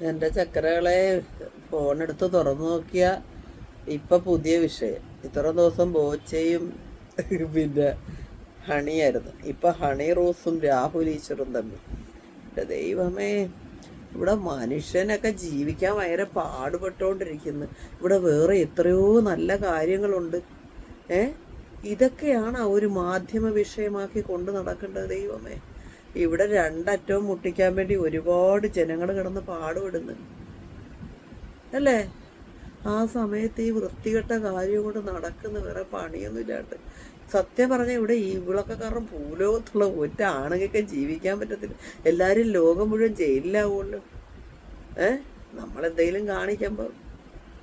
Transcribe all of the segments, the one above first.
എന്റെ ചക്കരകളെ ഫോണെടുത്ത് തുറന്നു നോക്കിയ ഇപ്പം പുതിയ വിഷയം. ഇത്ര ദിവസം ബോച്ചയും പിന്നെ ഹണിയായിരുന്നു. ഇപ്പം ഹണി റോസും രാഹുൽ ഈശ്വറും തമ്മിൽ. എന്റെ ദൈവമേ ഇവിടെ മനുഷ്യനൊക്കെ ജീവിക്കാൻ ഭയങ്കര പാടുപെട്ടുകൊണ്ടിരിക്കുന്നു ഇവിടെ വേറെ എത്രയോ നല്ല കാര്യങ്ങളുണ്ട്. ഏ? ഇതൊക്കെയാണ് ഒരു മാധ്യമ വിഷയമാക്കി കൊണ്ട് നടക്കേണ്ടത് ദൈവമേ. ഇവിടെ രണ്ടറ്റവും മുട്ടിക്കാൻ വേണ്ടി ഒരുപാട് ജനങ്ങൾ കിടന്ന് പാടുപെടുന്നു. അല്ലേ? ആ സമയത്ത് ഈ വൃത്തികെട്ട കാര്യം കൊണ്ട് നടക്കുന്ന വേറെ പണിയൊന്നും ഇല്ലാണ്ട് സത്യം പറഞ്ഞാൽ ഇവിടെ ഈ കാരണം ഭൂലോകത്തുള്ള ഒറ്റ ആണുങ്ങൾക്ക് ജീവിക്കാൻ പറ്റത്തില്ല. എല്ലാവരും ലോകം മുഴുവൻ ജയിലിലാവുമല്ലോ. ഏ? നമ്മളെന്തെങ്കിലും കാണിക്കുമ്പോൾ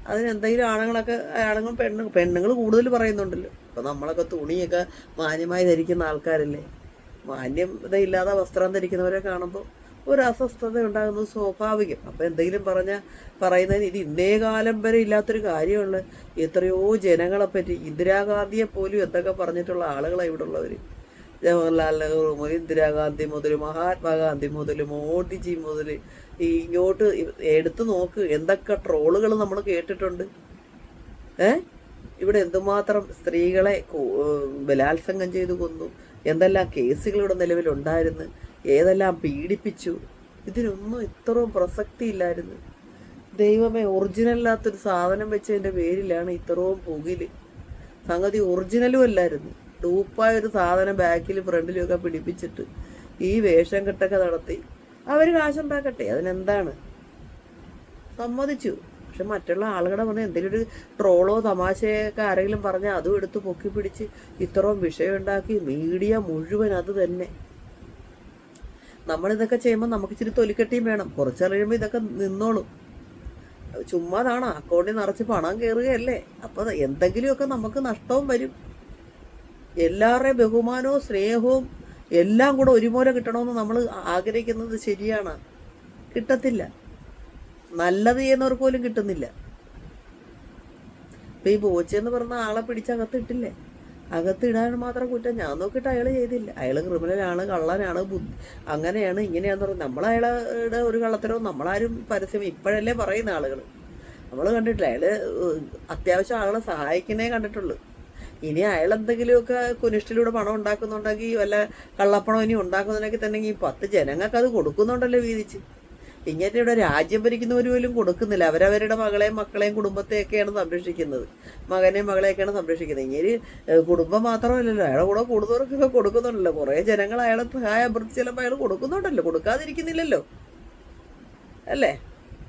അതിനെന്തെങ്കിലും ആണുങ്ങളൊക്കെ ആണുങ്ങൾ പെണ്ണു പെണ്ണുങ്ങൾ കൂടുതൽ പറയുന്നുണ്ടല്ലോ. ഇപ്പം നമ്മളൊക്കെ തുണിയൊക്കെ മാന്യമായി ധരിക്കുന്ന ആൾക്കാരല്ലേ? മാന്യത ഇല്ലാതെ വസ്ത്രം ധരിക്കുന്നവരെ കാണുമ്പോൾ ഒരു അസ്വസ്ഥത ഉണ്ടാകുന്നത് സ്വാഭാവികം. അപ്പം എന്തെങ്കിലും പറഞ്ഞാൽ പറയുന്നതിന് ഇത് ഇന്നേ കാലം വരെ ഇല്ലാത്തൊരു കാര്യമുള്ള എത്രയോ ജനങ്ങളെ പറ്റി ഇന്ദിരാഗാന്ധിയെ പോലും എന്തൊക്കെ പറഞ്ഞിട്ടുള്ള ആളുകളാണ് ഇവിടെ ഉള്ളവർ ജവഹർലാൽ നെഹ്റു മുതൽ ഇന്ദിരാഗാന്ധി മുതൽ മഹാത്മാഗാന്ധി മുതൽ മോദിജി മുതൽ. ഈ ഇങ്ങോട്ട് എടുത്തു നോക്ക് എന്തൊക്കെ ട്രോളുകൾ നമ്മൾ കേട്ടിട്ടുണ്ട്. ഏ? ഇവിടെ എന്തുമാത്രം സ്ത്രീകളെ ബലാത്സംഗം ചെയ്തു കൊന്നു. എന്തെല്ലാം കേസുകൾ ഇവിടെ നിലവിലുണ്ടായിരുന്നു ഏതെല്ലാം പീഡിപ്പിച്ചു ഇതിനൊന്നും ഇത്രയും പ്രസക്തി ഇല്ലായിരുന്നു. ദൈവമേ ഒറിജിനല്ലാത്തൊരു സാധനം വെച്ചതിന്റെ പേരിലാണ് ഇത്രയും പുകിൽ സംഗതി ഒറിജിനലും അല്ലായിരുന്നു. ഡൂപ്പായ ഒരു സാധനം ബാക്കിൽ ഫ്രണ്ടിലൊക്കെ പിടിപ്പിച്ചിട്ട് ഈ വേഷം കെട്ടൊക്കെ നടത്തി. അവർ കാശുണ്ടാക്കട്ടെ അതിനെന്താണ്? സമ്മതിച്ചു. പക്ഷെ മറ്റുള്ള ആളുകളെ പറഞ്ഞാൽ എന്തെങ്കിലും ഒരു ട്രോളോ തമാശയൊക്കെ ആരെങ്കിലും പറഞ്ഞാൽ അതും എടുത്ത് പൊക്കി പിടിച്ച് ഇത്രയും വിഷയം ഉണ്ടാക്കി മീഡിയ മുഴുവൻ അത് തന്നെ. നമ്മളിതൊക്കെ ചെയ്യുമ്പോൾ നമുക്ക് ഇച്ചിരി തൊലിക്കെട്ടിയും വേണം. കുറച്ച് കഴിയുമ്പോൾ ഇതൊക്കെ നിന്നോളും. ചുമ്മാതാണ് അക്കൗണ്ടിൽ നിറച്ച് പണം കയറുകയല്ലേ അപ്പോൾ എന്തെങ്കിലുമൊക്കെ നമുക്ക് നഷ്ടവും വരും. എല്ലാവരുടെയും ബഹുമാനവും സ്നേഹവും എല്ലാം കൂടെ ഒരുപോലെ കിട്ടണമെന്ന് നമ്മൾ ആഗ്രഹിക്കുന്നത് ശരിയാണ്. കിട്ടത്തില്ല. നല്ലത് ചെയ്യുന്നവർക്ക് പോലും കിട്ടുന്നില്ല. ഇപ്പൊ ഈ ബോച്ചെന്ന് പറഞ്ഞ ആളെ പിടിച്ച് അകത്തിട്ടില്ലേ? അകത്തിടാൻ മാത്രം കുറ്റം. ഞാൻ നോക്കിയിട്ട് അയാൾ ചെയ്തില്ല. അയാൾ ക്രിമിനലാണ് കള്ളനാണ് ബുദ്ധി അങ്ങനെയാണ് ഇങ്ങനെയാന്ന് പറഞ്ഞു നമ്മൾ അയാളുടെ ഒരു കള്ളത്തരവും നമ്മളാരും പരസ്യം ഇപ്പോഴല്ലേ പറയുന്ന ആളുകൾ നമ്മൾ കണ്ടിട്ടില്ല. അയാൾ അത്യാവശ്യം ആളുകളെ സഹായിക്കുന്നേ കണ്ടിട്ടുള്ളൂ. ഇനി അയാൾ എന്തെങ്കിലുമൊക്കെ കുനിഷ്ടിലൂടെ പണം ഉണ്ടാക്കുന്നുണ്ടെങ്കിൽ വല്ല കള്ളപ്പണം ഇനി ഉണ്ടാക്കുന്നുണ്ടെങ്കിൽ തന്നെ ഈ പത്ത് ജനങ്ങൾക്ക് അത് കൊടുക്കുന്നുണ്ടല്ലോ വീതിച്ച്. ഇങ്ങനെ ഇവിടെ രാജ്യം ഭരിക്കുന്നവർ പോലും കൊടുക്കുന്നില്ല. അവരവരുടെ മകളെയും മക്കളെയും കുടുംബത്തെയൊക്കെയാണ് സംരക്ഷിക്കുന്നത്. മകനെയും മകളെയൊക്കെയാണ് സംരക്ഷിക്കുന്നത്. ഇങ്ങനെ കുടുംബം മാത്രമല്ലല്ലോ. അയാളെ കൂടെ കൂടുതലൊക്കെ കൊടുക്കുന്നുണ്ടല്ലോ. കുറേ ജനങ്ങൾ അയാളെ സഹായ ചിലപ്പോൾ അയാൾ കൊടുക്കുന്നുണ്ടല്ലോ. കൊടുക്കാതിരിക്കുന്നില്ലല്ലോ. അല്ലേ?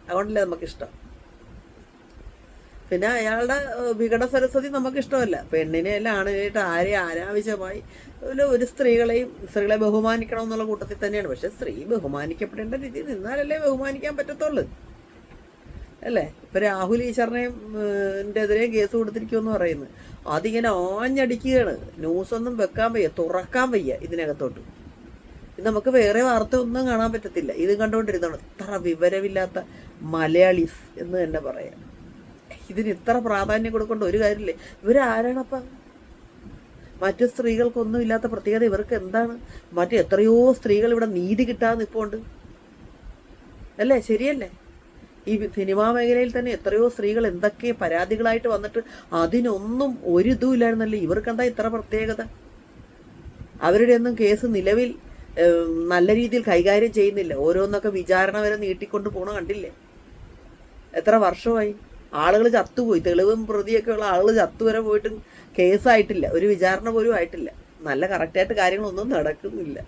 അതുകൊണ്ടല്ലേ നമുക്കിഷ്ടം. പിന്നെ അയാളുടെ വികട സരസ്വതി നമുക്ക് ഇഷ്ടമല്ല പെണ്ണിനെ എല്ലാം ആണിനായിട്ട് ആരെയും ആരാവശ്യമായി ഒരു സ്ത്രീകളെയും സ്ത്രീകളെ ബഹുമാനിക്കണം എന്നുള്ള കൂട്ടത്തിൽ തന്നെയാണ്. പക്ഷെ സ്ത്രീ ബഹുമാനിക്കപ്പെടേണ്ട രീതിയിൽ നിന്നാലല്ലേ ബഹുമാനിക്കാൻ പറ്റത്തുള്ളൂ. അല്ലേ? ഇപ്പൊ രാഹുൽ ഈശ്വറിനെയും എതിരെ കേസ് കൊടുത്തിരിക്കുമെന്ന് പറയുന്നു. അതിങ്ങനെ ആഞ്ഞടിക്കുകയാണ്. ന്യൂസ് ഒന്നും വെക്കാൻ വയ്യ തുറക്കാൻ വയ്യ ഇതിനകത്തോട്ട്. ഇത് നമുക്ക് വേറെ വാർത്ത ഒന്നും കാണാൻ പറ്റത്തില്ല. ഇത് കണ്ടുകൊണ്ടിരുന്നതാണ് ഇത്ര വിവരമില്ലാത്ത മലയാളീസ് എന്ന് തന്നെ പറയാം. ഇതിന് ഇത്ര പ്രാധാന്യം കൊടുക്കേണ്ട ഒരു കാര്യമില്ലേ? ഇവരാരാണപ്പ? മറ്റു സ്ത്രീകൾക്കൊന്നും ഇല്ലാത്ത പ്രത്യേകത ഇവർക്ക് എന്താണ്? മറ്റു എത്രയോ സ്ത്രീകൾ ഇവിടെ നീതി കിട്ടാതെ നിൽപ്പുണ്ട് അല്ലേ? ശരിയല്ലേ? ഈ സിനിമാ മേഖലയിൽ തന്നെ എത്രയോ സ്ത്രീകൾ എന്തൊക്കെ പരാതികളായിട്ട് വന്നിട്ട് അതിനൊന്നും ഒരു ഇതും ഇല്ലായിരുന്നല്ലേ? ഇവർക്കെന്താ ഇത്ര പ്രത്യേകത? അവരുടെ ഒന്നും കേസ് നിലവിൽ നല്ല രീതിയിൽ കൈകാര്യം ചെയ്യുന്നില്ല. ഓരോന്നൊക്കെ വിചാരണ വരെ നീട്ടിക്കൊണ്ട് പോണ കണ്ടില്ലേ? എത്ര വർഷമായി? ആളുകൾ ചത്തുപോയി. തെളിവും പ്രതിയൊക്കെ ഉള്ള ആളുകൾ ചത്തു വരെ പോയിട്ടും കേസായിട്ടില്ല. ഒരു വിചാരണ പോലും ആയിട്ടില്ല. നല്ല കറക്റ്റായിട്ട് കാര്യങ്ങളൊന്നും നടക്കുന്നില്ല.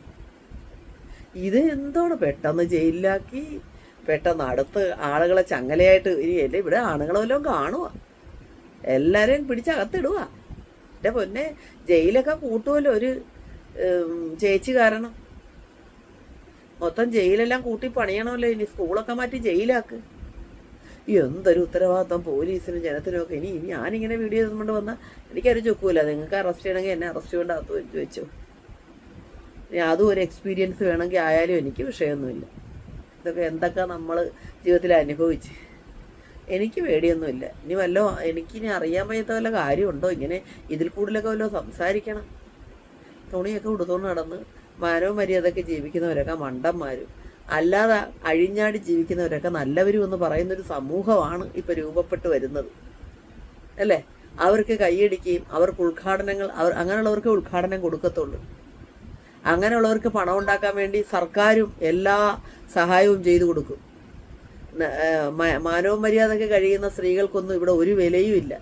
ഇത് എന്താണ് പെട്ടെന്ന് ജയിലിലാക്കി പെട്ടെന്ന് അടുത്ത് ആളുകളെ ചങ്ങലയായിട്ട് ഇനി എന്റെ ഇവിടെ ആണുങ്ങളെ വല്ലതും കാണുക എല്ലാവരെയും പിടിച്ചകത്തിടുക എന്റെ പൊന്നെ ജയിലൊക്കെ കൂട്ടുമല്ലോ ഒരു ചേച്ചി കാരണം. മൊത്തം ജയിലെല്ലാം കൂട്ടി പണിയണമല്ലോ ഇനി. സ്കൂളൊക്കെ മാറ്റി ജയിലാക്ക്. എന്തൊരു ഉത്തരവാദിത്തം? പോലീസിനും ജനത്തിനും ഒക്കെ. ഇനി ഞാനിങ്ങനെ വീഡിയോ കൊണ്ട് വന്നാൽ എനിക്കൊരു ചൊക്കൂല നിങ്ങൾക്ക് അറസ്റ്റ് ചെയ്യണമെങ്കിൽ എന്നെ അറസ്റ്റ് ചെയ്യേണ്ട. അത് വെച്ച്. വെച്ചു അതും ഒരു എക്സ്പീരിയൻസ് വേണമെങ്കിൽ ആയാലും എനിക്ക് വിഷയമൊന്നുമില്ല. ഇതൊക്കെ എന്തൊക്കെ നമ്മൾ ജീവിതത്തിൽ അനുഭവിച്ച്. എനിക്ക് പേടിയൊന്നുമില്ല. ഇനി വല്ല എനിക്കിനി അറിയാൻ വയ്യാത്ത വല്ല കാര്യമുണ്ടോ? ഇങ്ങനെ ഇതിൽ കൂടുതലൊക്കെ വല്ലതും സംസാരിക്കണം. തുണിയൊക്കെ ഉടുത്തോണ്ട് നടന്ന് മാനവും മര്യാദയൊക്കെ ജീവിക്കുന്നവരൊക്കെ മണ്ടന്മാരും. അല്ലാതെ അഴിഞ്ഞാടി ജീവിക്കുന്നവരൊക്കെ നല്ലവരും എന്ന് പറയുന്നൊരു സമൂഹമാണ് ഇപ്പൊ രൂപപ്പെട്ടു വരുന്നത്. അല്ലേ? അവർക്ക് കൈയടിക്കുകയും അവർക്ക് ഉദ്ഘാടനങ്ങൾ അവർ അങ്ങനെയുള്ളവർക്ക് ഉദ്ഘാടനം കൊടുക്കത്തുള്ളൂ. അങ്ങനെയുള്ളവർക്ക് പണം ഉണ്ടാക്കാൻ വേണ്ടി സർക്കാരും എല്ലാ സഹായവും ചെയ്തു കൊടുക്കും. മാനവ മര്യാദയ്ക്ക് കഴിയുന്ന സ്ത്രീകൾക്കൊന്നും ഇവിടെ ഒരു വിലയും ഇല്ല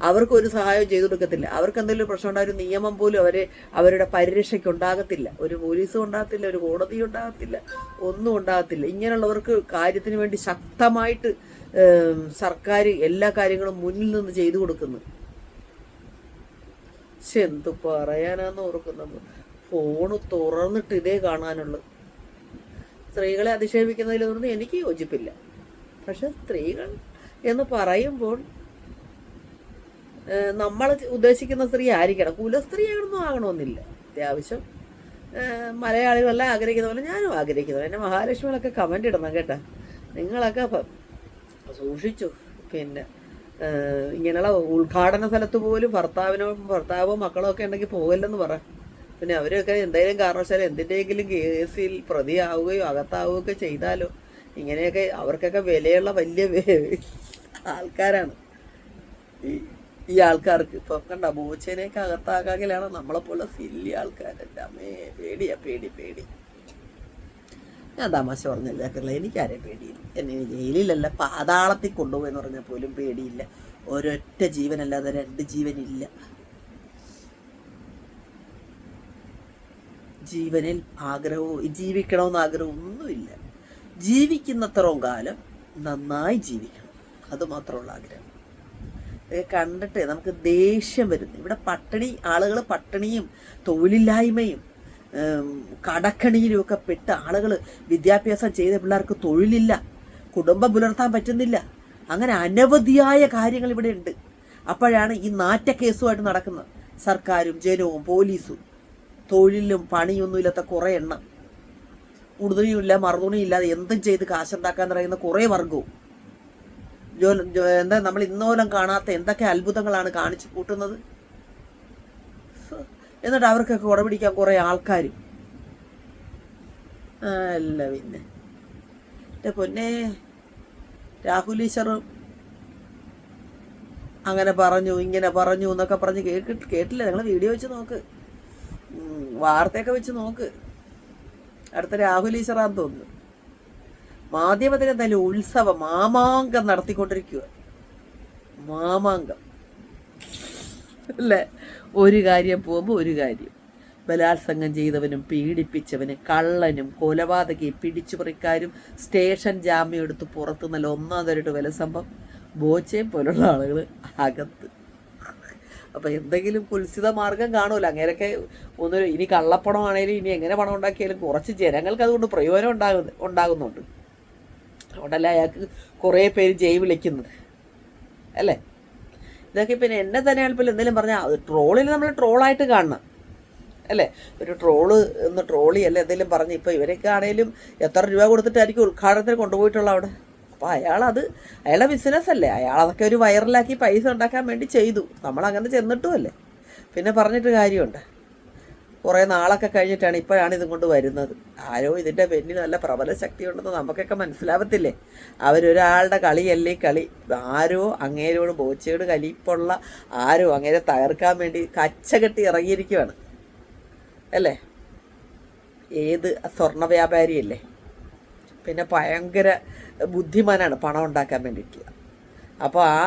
അവർക്ക് ഒരു സഹായവും ചെയ്തു കൊടുക്കത്തില്ല. അവർക്ക് എന്തെങ്കിലും പ്രശ്നം ഉണ്ടായ ഒരു നിയമം പോലും അവരെ അവരുടെ പരിരക്ഷയ്ക്ക് ഉണ്ടാകത്തില്ല. ഒരു പോലീസും ഉണ്ടാകത്തില്ല ഒരു കോടതിയും ഉണ്ടാകത്തില്ല ഒന്നും ഉണ്ടാകത്തില്ല. ഇങ്ങനെയുള്ളവർക്ക് കാര്യത്തിന് വേണ്ടി ശക്തമായിട്ട് സർക്കാർ എല്ലാ കാര്യങ്ങളും മുന്നിൽ നിന്ന് ചെയ്തു കൊടുക്കുന്നു. പക്ഷെ എന്ത് പറയാനാന്ന് ഓർക്കുന്നത് ഫോണ് തുറന്നിട്ട് ഇതേ കാണാനുള്ളു. സ്ത്രീകളെ അധിക്ഷേപിക്കുന്നതിൽ നിന്ന് എനിക്ക് യോജിപ്പില്ല. പക്ഷെ സ്ത്രീകൾ എന്ന് പറയുമ്പോൾ നമ്മൾ ഉദ്ദേശിക്കുന്ന സ്ത്രീ ആയിരിക്കണം. കുലസ്ത്രീയാണെന്നും ആകണമെന്നില്ല. അത്യാവശ്യം മലയാളികളെല്ലാം ആഗ്രഹിക്കുന്ന പോലെ ഞാനും ആഗ്രഹിക്കുന്നു എന്നെ മഹാലക്ഷ്മികളൊക്കെ കമന്റ് ഇടണം കേട്ടോ. നിങ്ങളൊക്കെ സൂക്ഷിച്ചു. പിന്നെ ഇങ്ങനെയുള്ള ഉദ്ഘാടന സ്ഥലത്ത് പോലും ഭർത്താവിനോ ഭർത്താവോ മക്കളോ ഒക്കെ ഉണ്ടെങ്കിൽ പോകല്ലെന്ന് പറ. പിന്നെ അവരൊക്കെ എന്തെങ്കിലും കാരണവശാലും എന്തിന്റെയെങ്കിലും കേസിൽ പ്രതിയാവുകയോ അകത്താവുകയോ ഒക്കെ ചെയ്താലോ. ഇങ്ങനെയൊക്കെ അവർക്കൊക്കെ വിലയുള്ള വലിയ ആൾക്കാരാണ്. ഈ ഈ ആൾക്കാർക്ക് ഇപ്പം കണ്ട ബോച്ചേനെയൊക്കെ അകത്താക്കാകിലാണ് നമ്മളെപ്പോലെ സില്ലി ആൾക്കാരല്ല? അമ്മേ പേടിയാ പേടി പേടി. ഞാൻ തമാശ പറഞ്ഞില്ല എനിക്കാരെ പേടിയില്ല. എന്നെ ജയിലിലല്ല പാതാളത്തിൽ കൊണ്ടുപോയെന്ന് പറഞ്ഞാൽ പോലും പേടിയില്ല. ഒരൊറ്റ ജീവനല്ലാതെ രണ്ട് ജീവനില്ല. ജീവനിൽ ആഗ്രഹവും ജീവിക്കണമെന്ന് ആഗ്രഹം ഒന്നുമില്ല ജീവിക്കുന്നത്രയും കാലം നന്നായി ജീവിക്കണം. അത് മാത്രമുള്ള ആഗ്രഹം. കണ്ടിട്ട് നമുക്ക് ദേഷ്യം വരുന്നു. ഇവിടെ പട്ടിണി ആളുകൾ പട്ടിണിയും തൊഴിലില്ലായ്മയും കടക്കണിയിലുമൊക്കെ കടക്കണിയിലും ഒക്കെ പെട്ട ആളുകൾ വിദ്യാഭ്യാസം ചെയ്ത പിള്ളേർക്ക് തൊഴിലില്ല കുടുംബം പുലർത്താൻ പറ്റുന്നില്ല അങ്ങനെ അനവധിയായ കാര്യങ്ങൾ ഇവിടെ ഉണ്ട്. അപ്പോഴാണ് ഈ നാറ്റ കേസുമായിട്ട് നടക്കുന്നത്. സർക്കാരും ജനവും പോലീസും. തൊഴിലും പണിയൊന്നുമില്ലാത്ത കുറേ എണ്ണം. ഉടുതുണിയും ഇല്ല മറുതുണിയും ഇല്ലാതെ എന്തും ചെയ്ത് കാശുണ്ടാക്കാൻ പറയുന്ന കുറേ വർഗവും എന്താ നമ്മൾ ഇന്നോലം കാണാത്ത എന്തൊക്കെ അത്ഭുതങ്ങളാണ് കാണിച്ചു കൂട്ടുന്നത്. എന്നിട്ട് അവർക്കൊക്കെ ഉടപിടിക്കാൻ കുറേ ആൾക്കാർ അല്ല പിന്നെ. എന്റെ പൊന്നെ രാഹുൽ ഈശ്വറും അങ്ങനെ പറഞ്ഞു ഇങ്ങനെ പറഞ്ഞു എന്നൊക്കെ പറഞ്ഞ് കേട്ട് കേട്ടില്ല? നിങ്ങൾ വീഡിയോ വെച്ച് നോക്ക്. വാർത്തയൊക്കെ വെച്ച് നോക്ക്. അടുത്ത രാഹുൽ ഈശ്വറാന്ന് തോന്നുന്നു. മാധ്യമത്തിന് എന്തായാലും ഉത്സവം മാമാങ്കം നടത്തിക്കൊണ്ടിരിക്കുക മാമാങ്കം. അല്ലേ? ഒരു കാര്യം പോകുമ്പോൾ ഒരു കാര്യം. ബലാത്സംഗം ചെയ്തവനും പീഡിപ്പിച്ചവനും കള്ളനും കൊലപാതകയും പിടിച്ചുപറിക്കാരും സ്റ്റേഷൻ ജാമ്യം എടുത്ത് പുറത്തു നല്ല ഒന്നാം തരട്ട് വില സംഭവം? ബോച്ചയും പോലുള്ള ആളുകൾ അകത്ത്. അപ്പം എന്തെങ്കിലും കുൽസിത മാർഗം കാണുമല്ലോ അങ്ങനെയൊക്കെ ഒന്ന് ഇനി കള്ളപ്പണമാണേലും ഇനി എങ്ങനെ പണം ഉണ്ടാക്കിയാലും കുറച്ച് ജനങ്ങൾക്ക് അതുകൊണ്ട് പ്രയോജനം ഉണ്ടാകുന്നു ഉണ്ടാകുന്നുണ്ട്. അതുകൊണ്ടല്ല അയാൾക്ക് കുറേ പേര് ജയ് വിളിക്കുന്നത്. അല്ലേ? ഇതൊക്കെ പിന്നെ എന്നെ തന്നെ പോലും എന്തെങ്കിലും പറഞ്ഞാൽ ട്രോളിൽ നമ്മൾ ട്രോളായിട്ട് കാണണം. അല്ലേ? ഒരു ട്രോൾ എന്ന് ട്രോളി അല്ലേ എന്തെങ്കിലും പറഞ്ഞ് ഇപ്പോൾ ഇവരൊക്കെ ആണെങ്കിലും എത്ര രൂപ കൊടുത്തിട്ടായിരിക്കും ഉദ്ഘാടനത്തിന് കൊണ്ടുപോയിട്ടുള്ള അവിടെ? അപ്പോൾ അയാളത് അയാളുടെ ബിസിനസ് അല്ലേ? അയാൾ അതൊക്കെ ഒരു വൈറലാക്കി പൈസ ഉണ്ടാക്കാൻ വേണ്ടി ചെയ്തു. നമ്മളങ്ങനെ ചെന്നിട്ടുമല്ലേ പിന്നെ പറഞ്ഞിട്ട് കാര്യമുണ്ട്. കുറേ നാളൊക്കെ കഴിഞ്ഞിട്ടാണ് ഇപ്പോഴാണ് ഇതും കൊണ്ട് വരുന്നത്. ആരോ ഇതിന്റെ പിന്നിൽ നല്ല പ്രബല ശക്തി ഉണ്ടെന്ന് നമുക്കൊക്കെ മനസ്സിലാവത്തില്ലേ? അവരൊരാളുടെ കളിയല്ലേ കളി. ആരോ അങ്ങേരോട് ബോച്ചയോട് കലിപ്പുള്ള ആരോ അങ്ങേരെ തകർക്കാൻ വേണ്ടി കച്ചകെട്ടി ഇറങ്ങിയിരിക്കുകയാണ് അല്ലേ? ഏത് സ്വർണ വ്യാപാരിയല്ലേ? പിന്നെ ഭയങ്കര ബുദ്ധിമാനാണ് പണം ഉണ്ടാക്കാൻ വേണ്ടിയിട്ടുള്ള. അപ്പോൾ ആ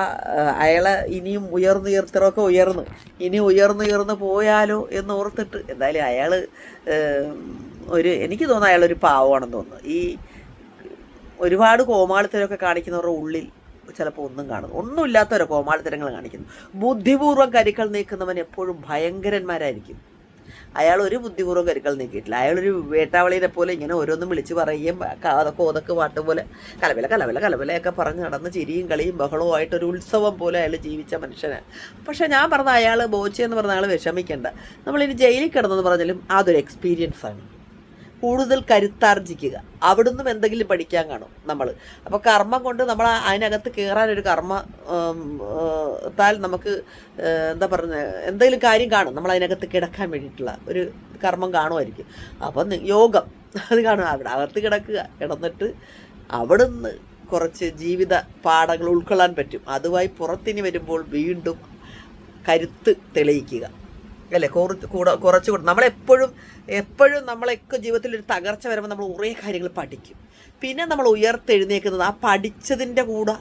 അയാളെ ഇനിയും ഉയർന്നുയർത്തറൊക്കെ ഉയർന്നു. ഇനി ഉയർന്നുയർന്ന് പോയാലോ എന്ന് ഓർത്തിട്ട് എന്തായാലും അയാൾ ഒരു എനിക്ക് തോന്നുന്നു അയാളൊരു പാവമാണെന്ന് തോന്നുന്നു. ഈ ഒരുപാട് കോമാളിത്തരമൊക്കെ കാണിക്കുന്നവരുടെ ഉള്ളിൽ ചിലപ്പോൾ ഒന്നും കാണുന്നു. ഒന്നുമില്ലാത്തവരോ കോമാളിത്തരങ്ങൾ കാണിക്കുന്നു. ബുദ്ധിപൂർവം കരുക്കൾ നീക്കുന്നവൻ എപ്പോഴും ഭയങ്കരന്മാരായിരിക്കും. അയാൾ ഒരു ബുദ്ധിപൂർവം കരുക്കൾ നീക്കിയിട്ടില്ല. അയാളൊരു വേട്ടാവളിയെ പോലെ ഇങ്ങനെ ഓരോന്നും വിളിച്ച് പറയുകയും അതൊക്കെ ഓതൊക്കെ പാട്ട് പോലെ കലവില കലവില കലവിലയൊക്കെ പറഞ്ഞ് നടന്ന് ചിരിയും കളിയും ബഹളവും ആയിട്ടൊരു ഉത്സവം പോലെ അയാൾ ജീവിച്ച മനുഷ്യനാണ്. പക്ഷെ ഞാൻ പറഞ്ഞ അയാൾ ബോച്ചെന്ന് പറഞ്ഞ അയാൾ വിഷമിക്കേണ്ട. നമ്മളിനി ജയിലിൽ കിടന്നെന്ന് പറഞ്ഞാലും അതൊരു എക്സ്പീരിയൻസ് ആണ്. കൂടുതൽ കരുത്താർജിക്കുക. അവിടുന്ന് എന്തെങ്കിലും പഠിക്കാൻ കാണും നമ്മൾ അപ്പോൾ കർമ്മം കൊണ്ട് നമ്മൾ അതിനകത്ത് ഒരു കർമ്മ താൽ നമുക്ക് എന്താ പറഞ്ഞ എന്തെങ്കിലും കാര്യം കാണും. നമ്മൾ അതിനകത്ത് കിടക്കാൻ വേണ്ടിയിട്ടുള്ള ഒരു കർമ്മം കാണുമായിരിക്കും. അപ്പം യോഗം അത് കാണും. അവിടെ അകത്ത് കിടക്കുക കിടന്നിട്ട് അവിടുന്ന് കുറച്ച് ജീവിത പാഠങ്ങൾ ഉൾക്കൊള്ളാൻ പറ്റും. അതുമായി പുറത്തിനി വരുമ്പോൾ വീണ്ടും കരുത്ത് തെളിയിക്കുക. അല്ലേ? കുറച്ച് കുറച്ച് കൂടെ നമ്മളെപ്പോഴും എപ്പോഴും നമ്മളൊക്കെ ജീവിതത്തിൽ ഒരു തകർച്ച വരുമ്പോൾ നമ്മൾ കുറേ കാര്യങ്ങൾ പഠിക്കും. പിന്നെ നമ്മൾ ഉയർത്തെഴുന്നേക്കുന്നത് ആ പഠിച്ചതിന്റെ കൂടെ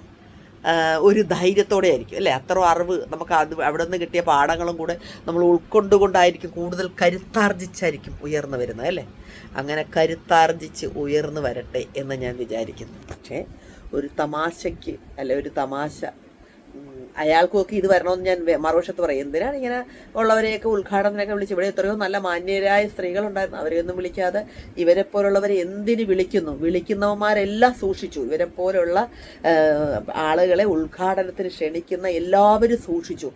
ഒരു ധൈര്യത്തോടെ ആയിരിക്കും. അല്ലേ? അത്ര അറിവ് നമുക്ക് അത് അവിടെ നിന്ന് കിട്ടിയ പാഠങ്ങളും കൂടെ നമ്മൾ ഉൾക്കൊണ്ടുകൊണ്ടായിരിക്കും കൂടുതൽ കരുത്താർജിച്ചായിരിക്കും ഉയർന്നു വരുന്നത്. അല്ലേ? അങ്ങനെ കരുത്താർജിച്ച് ഉയർന്നു വരട്ടെ എന്ന് ഞാൻ വിചാരിക്കുന്നു. പക്ഷേ ഒരു തമാശയ്ക്ക് അല്ലെ ഒരു തമാശ ഉം, അയാൾക്കൊക്കെ ഇത് വരണമെന്ന് ഞാൻ മറുവശത്ത് പറയും. എന്തിനാണ് ഇങ്ങനെ ഉള്ളവരെയൊക്കെ ഉദ്ഘാടനമൊക്കെ വിളിച്ച് ഇവിടെ എത്രയോ നല്ല മാന്യരായ സ്ത്രീകളുണ്ടായിരുന്നു. അവരെയൊന്നും വിളിക്കാതെ ഇവരെ പോലുള്ളവരെ എന്തിന് വിളിക്കുന്നു? വിളിക്കുന്നവന്മാരെല്ലാം സൂക്ഷിച്ചു. ഇവരെ പോലുള്ള ആളുകളെ ഉദ്ഘാടനത്തിന് ക്ഷണിക്കുന്ന എല്ലാവരും സൂക്ഷിച്ചു.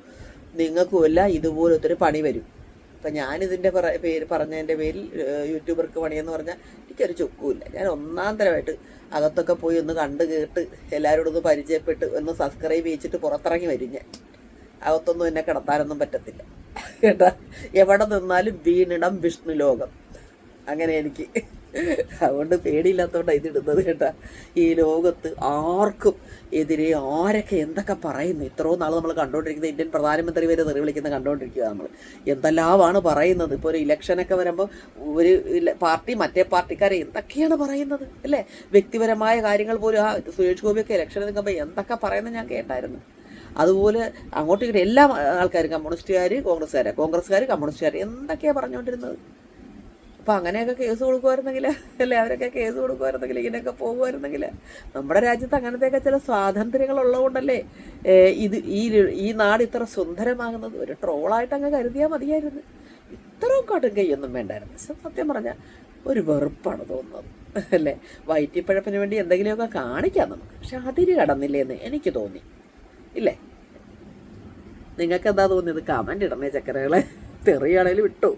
നിങ്ങൾക്കുമല്ല ഇതുപോലൊത്തൊരു പണി വരും. ഇപ്പം ഞാനിതിന്റെ പേര് പറഞ്ഞതിന്റെ പേരിൽ യൂട്യൂബർക്ക് പണിയെന്ന് പറഞ്ഞാൽ എനിക്കൊരു ചുക്കുമില്ല. ഞാൻ ഒന്നാം തരമായിട്ട് അകത്തൊക്കെ പോയി ഒന്ന് കണ്ട് കേട്ട് എല്ലാവരോടും പരിചയപ്പെട്ട് ഒന്ന് സബ്സ്ക്രൈബ് ചെയ്യിച്ചിട്ട് പുറത്തിറങ്ങി വരും ഞാൻ. അകത്തൊന്നും എന്നെ കിടത്താനൊന്നും പറ്റത്തില്ല. കേട്ടാ? എവിടെ നിന്നാലും വീണിടം വിഷ്ണു ലോകം. അങ്ങനെ എനിക്ക്. അതുകൊണ്ട് പേടിയില്ലാത്തതുകൊണ്ടാണ് ഇതിടുന്നത് കേട്ടാ? ഈ ലോകത്ത് ആർക്കും എതിരെ ആരൊക്കെ എന്തൊക്കെ പറയുന്നു? ഇത്രയും നാൾ നമ്മൾ കണ്ടുകൊണ്ടിരിക്കുന്നത് ഇന്ത്യൻ പ്രധാനമന്ത്രി വരെ തെറി വിളിക്കുന്ന കണ്ടുകൊണ്ടിരിക്കുക നമ്മൾ എന്തെല്ലാമാണ് പറയുന്നത്? ഇപ്പോൾ ഒരു ഇലക്ഷനൊക്കെ വരുമ്പോൾ ഒരു പാർട്ടി മറ്റേ പാർട്ടിക്കാരെ എന്തൊക്കെയാണ് പറയുന്നത്? അല്ലേ? വ്യക്തിപരമായ കാര്യങ്ങൾ പോലും ആ സുരേഷ് ഗോപിയൊക്കെ ഇലക്ഷൻ നിൽക്കുമ്പോൾ എന്തൊക്കെ പറയുന്നത് ഞാൻ കേട്ടായിരുന്നു. അതുപോലെ അങ്ങോട്ടും ഇങ്ങോട്ടും എല്ലാ ആൾക്കാരും കമ്മ്യൂണിസ്റ്റുകാർ കോൺഗ്രസ്സുകാർ കോൺഗ്രസ്സുകാർ കമ്മ്യൂണിസ്റ്റുകാർ എന്തൊക്കെയാണ് പറഞ്ഞുകൊണ്ടിരുന്നത്? അപ്പം അങ്ങനെയൊക്കെ കേസ് കൊടുക്കുമായിരുന്നെങ്കിൽ അല്ലേ അവരൊക്കെ കേസ് കൊടുക്കുമായിരുന്നെങ്കിൽ ഇങ്ങനെയൊക്കെ പോകുമായിരുന്നെങ്കിൽ നമ്മുടെ രാജ്യത്ത് അങ്ങനത്തെയൊക്കെ ചില സ്വാതന്ത്ര്യങ്ങൾ ഉള്ളതുകൊണ്ടല്ലേ ഇത് ഈ ഈ നാട് ഇത്ര സുന്ദരമാകുന്നത്. ഒരു ട്രോളായിട്ട് അങ്ങ് കരുതിയാൽ മതിയായിരുന്നു. ഇത്രയും കാട്ടും കൈയൊന്നും വേണ്ടായിരുന്നു. പക്ഷെ സത്യം പറഞ്ഞാൽ ഒരു വെറുപ്പാണ് തോന്നുന്നത്. അല്ലേ? വയറ്റിപ്പഴപ്പിന് വേണ്ടി എന്തെങ്കിലുമൊക്കെ കാണിക്കാം നമുക്ക്. പക്ഷെ അതിര് കടന്നില്ലേന്ന് എനിക്ക് തോന്നി. ഇല്ലേ? നിങ്ങൾക്ക് എന്താ തോന്നിയത്? കമന്റ് ഇടണേ ചക്കരകളെ. തെറിയാണേലും വിട്ടു